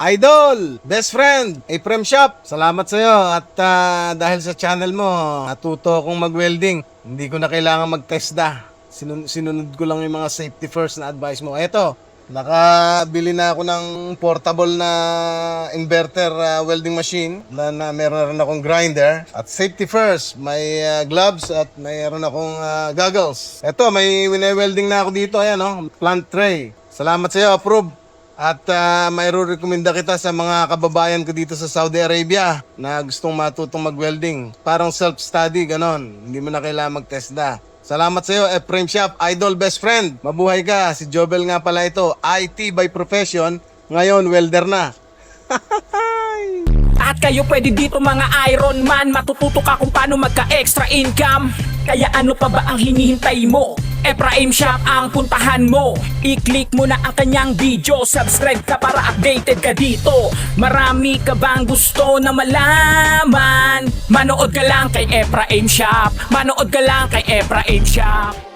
Idol, best friend, Aprem Shop, salamat sa iyo at ah, dahil sa channel mo, natuto akong mag-welding. Hindi ko na kailangan mag-TESDA. Sinun- sinunod ko lang yung mga safety first na advice mo. Eto, nakabili na ako ng portable na inverter ah, welding machine na, na meron rin akong grinder. At safety first, may ah, gloves at mayroon akong ah, goggles. Eto, may wine-welding na ako dito. Ayan, oh, plant tray. Salamat sa iyo, approve. At uh, mayrorekomenda kita sa mga kababayan ko dito sa Saudi Arabia na gustong matutong mag-welding. Parang self-study, ganon. Hindi mo na kailangan mag-TESDA. Salamat sa iyo, Eframe Shop, idol best friend. Mabuhay ka. Si Jobel nga pala ito, IT by profession. Ngayon, welder na. At kayo pwede dito mga Iron Man Matututo ka kung paano magka-extra income Kaya ano pa ba ang hinihintay mo? Ephraim Shop ang puntahan mo. I-click mo na ang kanyang video. Subscribe ka para updated ka dito. Marami ka bang gusto na malaman? Manood ka lang kay Ephraim Shop Manood ka lang kay Ephraim Shop